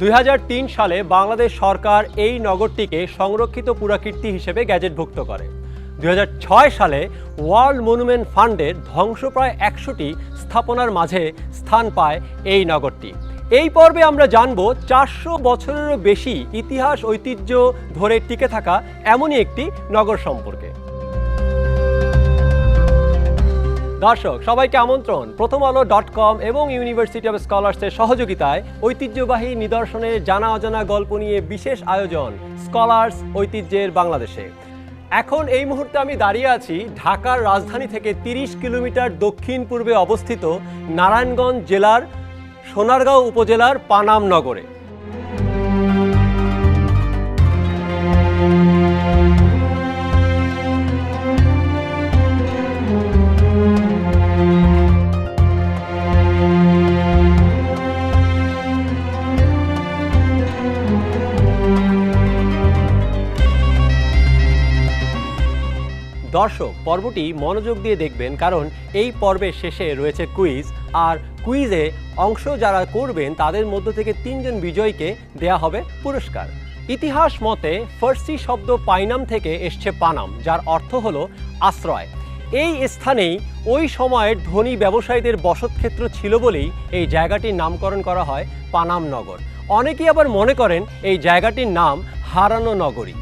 দুই হাজার তিন সালে বাংলাদেশ সরকার এই নগরটিকে সংরক্ষিত পুরাকীর্তি হিসেবে গ্যাজেটভুক্ত করে। দু হাজার ছয় সালে ওয়ার্ল্ড মনুমেন্ট ফান্ডের ধ্বংসপ্রায় একশোটি স্থাপনার মাঝে স্থান পায় এই নগরটি। এই পর্বে আমরা জানব চারশো বছরেরও বেশি ইতিহাস ঐতিহ্য ধরে টিকে থাকা এমনই একটি নগর সম্পর্কে। দর্শক, সবাইকে আমন্ত্রণ। প্রথম আলো ডট কম এবং ইউনিভার্সিটি অফ স্কলার্সের সহযোগিতায় ঐতিহ্যবাহী নিদর্শনের জানা অজানা গল্প নিয়ে বিশেষ আয়োজন স্কলার্স ঐতিহ্যের বাংলাদেশে। এখন এই মুহূর্তে আমি দাঁড়িয়ে আছি ঢাকার রাজধানী থেকে তিরিশ কিলোমিটার দক্ষিণ পূর্বে অবস্থিত নারায়ণগঞ্জ জেলার সোনারগাঁও উপজেলার পানাম নগরে। দর্শক, পর্বটি মনোযোগ দিয়ে দেখবেন কারণ এই পর্বের শেষে রয়েছে কুইজ আর কুইজে অংশ যারা করবেন তাদের মধ্য থেকে তিনজন বিজয়ীকে দেয়া হবে পুরস্কার। ইতিহাস মতে ফার্সি শব্দ পাইনাম থেকে এসছে পানাম, যার অর্থ হল আশ্রয়। এই স্থানেই ওই সময়ের ধনী ব্যবসায়ীদের বসতক্ষেত্র ছিল বলেই এই জায়গাটির নামকরণ করা হয় পানাম নগর। অনেকেই আবার মনে করেন এই জায়গাটির নাম হারানো নগরী।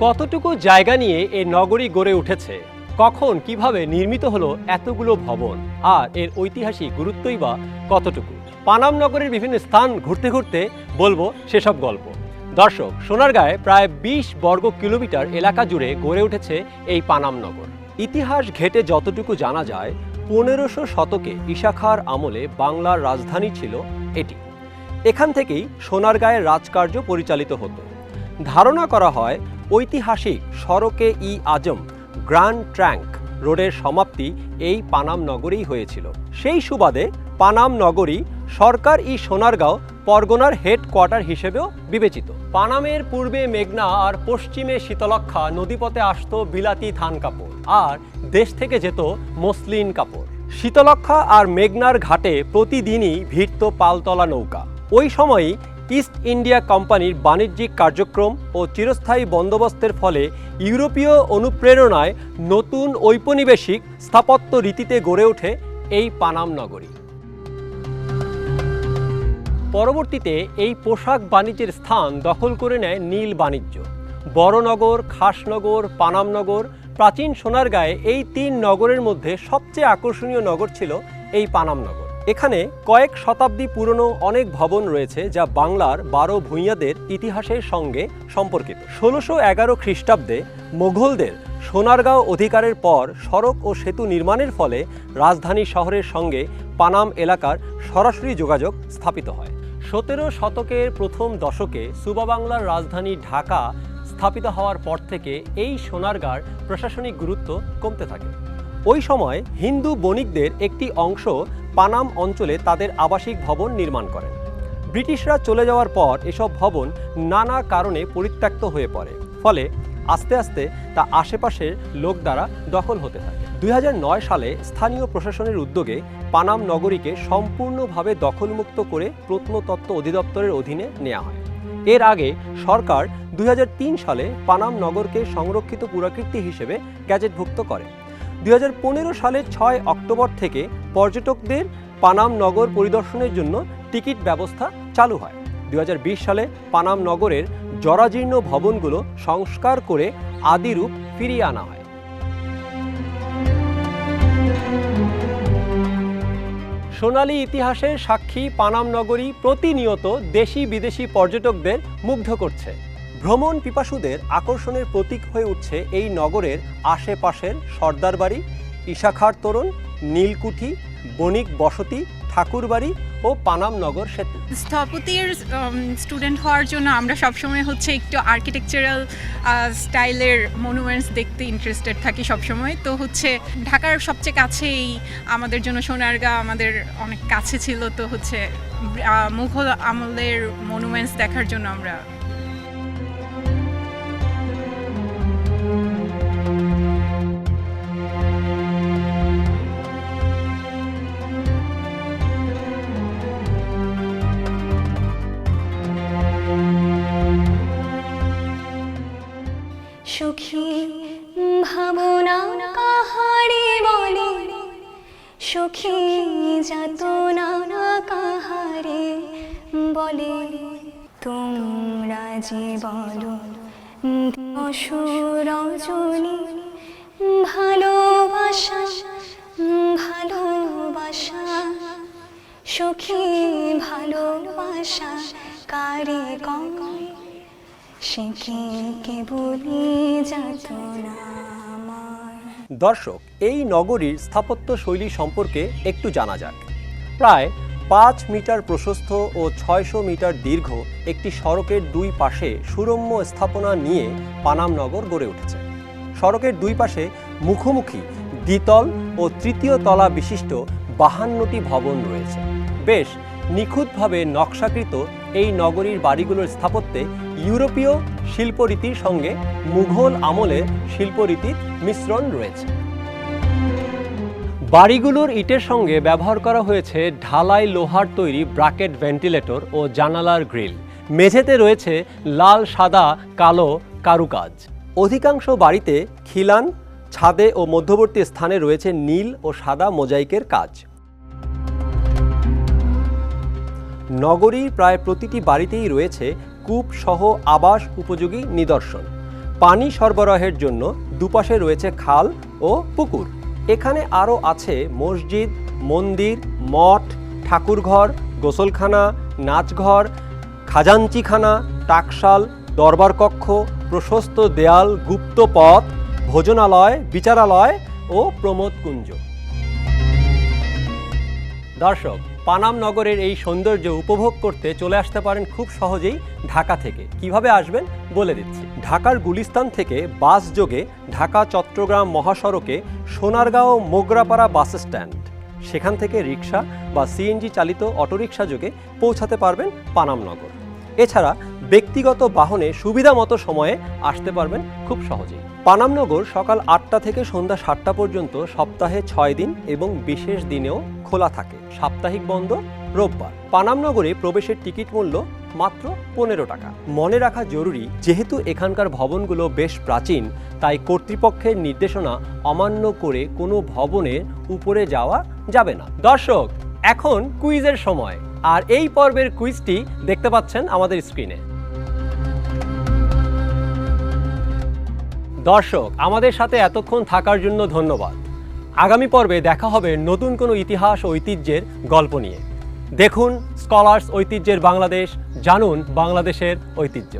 কতটুকু জায়গা নিয়ে এই নগরী গড়ে উঠেছে? কখন, কীভাবে নির্মিত হলো এতগুলো ভবন? আর এর ঐতিহাসিক গুরুত্বই বা কতটুকু? পানাম নগরের বিভিন্ন স্থান ঘুরতে ঘুরতে বলব সেসব গল্প। দর্শক, সোনারগাঁয়ে প্রায় বিশ বর্গ কিলোমিটার এলাকা জুড়ে গড়ে উঠেছে এই পানাম নগর। ইতিহাস ঘেটে যতটুকু জানা যায়, পনেরোশো শতকে ইশাখার আমলে বাংলার রাজধানী ছিল এটি। এখান থেকেই সোনারগাঁয়ের রাজকার্য পরিচালিত হতো। ধারণা করা হয় ঐতিহাসিক সড়কে ই আজম গ্র্যান্ড ট্র্যাঙ্ক রোডের সমাপ্তি এই পানাম নগরেই হয়েছিল। সেই সুবাদে পানাম নগরী সরকার ই সোনারগাঁও পরগনার হেডকোয়ার্টার হিসেবেও বিবেচিত। পানামের পূর্বে মেঘনা আর পশ্চিমে শীতলক্ষা নদীপথে আসতো বিলাতি ধান কাপড় আর দেশ থেকে যেত মসলিন কাপড়। শীতলক্ষা আর মেঘনার ঘাটে প্রতিদিনই ভিড়ত পালতলা নৌকা। ওই সময়ই ইস্ট ইন্ডিয়া কোম্পানির বাণিজ্যিক কার্যক্রম ও চিরস্থায়ী বন্দোবস্তের ফলে ইউরোপীয় অনুপ্রেরণায় নতুন ঔপনিবেশিক স্থাপত্য রীতিতে গড়ে ওঠে এই পানাম নগরী। পরবর্তীতে এই পোশাক বাণিজ্যের স্থান দখল করে নেয় নীল বাণিজ্য। বড়নগর, খাসনগর পানামনগর প্রাচীন সোনারগাঁয়ে এই তিন নগরের মধ্যে সবচেয়ে আকর্ষণীয় নগর ছিল এই পানামনগর এখানে কয়েক শতাব্দী পুরনো অনেক ভবন রয়েছে যা বাংলার বারো ভূঁইয়াদের ইতিহাসের সঙ্গে সম্পর্কিত। ষোলোশো এগারো খ্রিস্টাব্দে মোঘলদের সোনারগাঁও অধিকারের পর সড়ক ও সেতু নির্মাণের ফলে রাজধানী শহরের সঙ্গে পানাম এলাকার সরাসরি যোগাযোগ স্থাপিত হয়। সতেরো শতকের প্রথম দশকে সুবা বাংলার রাজধানী ঢাকা স্থাপিত হওয়ার পর থেকে এই সোনারগাঁর প্রশাসনিক গুরুত্ব কমতে থাকে। ওই সময় হিন্দু বণিকদের একটি অংশ পানাম অঞ্চলে তাদের আবাসিক ভবন নির্মাণ করেন। ব্রিটিশরা চলে যাওয়ার পর এসব ভবন নানা কারণে পরিত্যক্ত হয়ে পড়ে। ফলে আস্তে আস্তে তা আশেপাশের লোক দ্বারা দখল হতে থাকে। দুই হাজার নয় সালে স্থানীয় প্রশাসনের উদ্যোগে পানাম নগরীকে সম্পূর্ণভাবে দখলমুক্ত করে প্রত্নতত্ত্ব অধিদপ্তরের অধীনে নেওয়া হয়। এর আগে সরকার দুই হাজার তিন সালে পানাম নগরকে সংরক্ষিত পুরাকীর্তি হিসেবে গ্যাজেটভুক্ত করে। দুই সালের ছয় অক্টোবর থেকে পর্যটকদের পানাম নগর পরিদর্শনের জন্য টিকিট ব্যবস্থা চালু হয়। দু হাজার বিশ সালে পানাম নগরের জরাজীর্ণ ভবনগুলো সংস্কার করে আদিরূপ ফিরিয়ে আনা হয়। সোনালী ইতিহাসের সাক্ষী পানাম নগরী প্রতিনিয়ত দেশি বিদেশি পর্যটকদের মুগ্ধ করছে। ভ্রমণ পিপাসুদের আকর্ষণের প্রতীক হয়ে উঠছে এই নগরের আশেপাশের সর্দার বাড়ি ইশাখার তোরণ, নীলকুঠি, বণিক বসতি, ঠাকুরবাড়ি ও পানাম নগর সেতু। স্থপতির স্টুডেন্ট হওয়ার জন্য আমরা সবসময় হচ্ছে একটু আর্কিটেকচারাল স্টাইলের মনুমেন্টস দেখতে ইন্টারেস্টেড থাকি সবসময়। তো হচ্ছে ঢাকার সবচেয়ে কাছেই আমাদের জন্য সোনারগাঁ আমাদের অনেক কাছে ছিল। তো হচ্ছে মুঘল আমলের মনুমেন্টস দেখার জন্য আমরা সখী ভাবনা কাহারে বলে? সখী যাতনা কাহারে বলে? তোমরা যে বলো, অসুরজনী ভালোবাসা ভালোবাসা। সখী ভালোবাসা কারে কম দর্শক, এই নগরীর স্থাপত্য শৈলী সম্পর্কে একটু জানা যাক। প্রায় পাঁচ মিটার প্রশস্ত ও ছয়শো মিটার দীর্ঘ একটি সড়কের দুই পাশে সুরম্য স্থাপনা নিয়ে পানাম নগর গড়ে উঠেছে। সড়কের দুই পাশে মুখোমুখি দ্বিতল ও তৃতীয় তলা বিশিষ্ট বাহান্নটি ভবন রয়েছে। বেশ নিখুঁতভাবে নকশাকৃত এই নগরীর বাড়িগুলোর স্থাপত্যে ইউরোপীয় শিল্পরীতির সঙ্গে মুঘল আমলের শিল্পরীতির মিশ্রণ রয়েছে। বাড়িগুলোর ইটের সঙ্গে ব্যবহার করা হয়েছে ঢালাই লোহার তৈরি ব্রাকেট ভেন্টিলেটর ও জানালার গ্রিল। মেঝেতে রয়েছে লাল, সাদা, কালো কারুকাজ। অধিকাংশ বাড়িতে খিলান, ছাদে ও মধ্যবর্তী স্থানে রয়েছে নীল ও সাদা মোজাইকের কাজ। নগরীর প্রায় প্রতিটি বাড়িতেই রয়েছে কূপ সহ আবাস উপযোগী নিদর্শন। পানি সরবরাহের জন্য দুপাশে রয়েছে খাল ও পুকুর। এখানে আরও আছে মসজিদ, মন্দির, মঠ, ঠাকুরঘর, গোসলখানা, নাচঘর, খাজাঞ্চিখানা, টাকশাল দরবার কক্ষ প্রশস্ত দেয়াল, গুপ্ত পথ, ভোজনালয়, বিচারালয় ও প্রমোদ কুঞ্জ দর্শক পানাম নগরের এই সৌন্দর্য উপভোগ করতে চলে আসতে পারেন খুব সহজেই ঢাকা থেকে। কীভাবে আসবেন? বলে দিচ্ছি। ঢাকার গুলিস্তান থেকে বাস যোগে ঢাকা চট্টগ্রাম মহাসড়কে সোনারগাঁও মোগরাপাড়া বাস স্ট্যান্ড। সেখান থেকে রিক্সা বা সিএনজি চালিত অটোরিক্সা যোগে পৌঁছাতে পারবেন পানাম নগর। এছাড়া ব্যক্তিগত বাহনে সুবিধা মতো সময়ে আসতে পারবেন খুব সহজেই। পানামনগর সকাল আটটা থেকে সন্ধ্যা সাতটা পর্যন্ত সপ্তাহে ছয় দিন এবং বিশেষ দিনেও খোলা থাকে। সাপ্তাহিক বন্ধ রোববার। পানামনগরে প্রবেশের টিকিট মূল্য মাত্র পনেরো টাকা। মনে রাখা জরুরি, যেহেতু এখানকার ভবনগুলো বেশ প্রাচীন, তাই কর্তৃপক্ষের নির্দেশনা অমান্য করে কোনো ভবনের উপরে যাওয়া যাবে না। দর্শক, এখন কুইজের সময়। আর এই পর্বের কুইজটি দেখতে পাচ্ছেন আমাদের স্ক্রিনে। দর্শক, আমাদের সাথে এতক্ষণ থাকার জন্য ধন্যবাদ। আগামী পর্বে দেখা হবে নতুন কোনো ইতিহাস ও ঐতিহ্যের গল্প নিয়ে। দেখুন স্কলার্স ঐতিহ্যের বাংলাদেশ, জানুন বাংলাদেশের ঐতিহ্য।